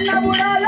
enamorada.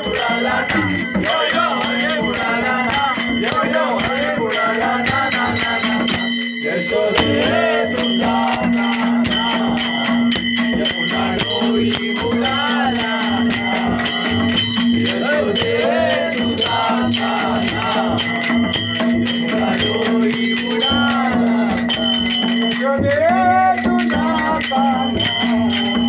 Hallelujah.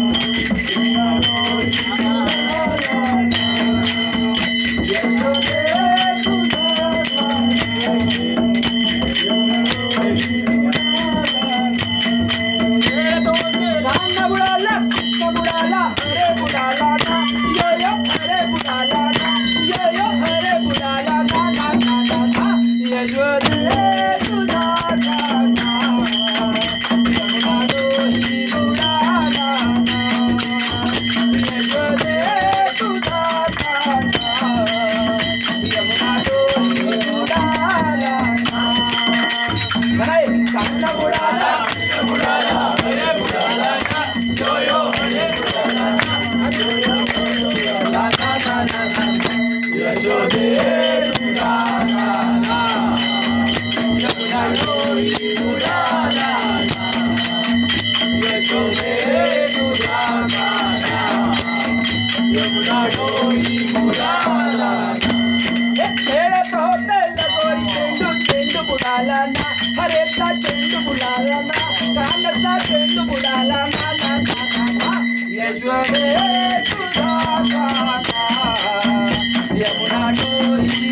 Yamuna, Yamuna, Yamuna, Yamuna, चेंडू बुलाला ना हरे सा चेंडू बुलाला ना कान सा चेंडू बुलाला ना ना ना ना ना यशवे सुधा ना यमुना डोरी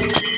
Thank you.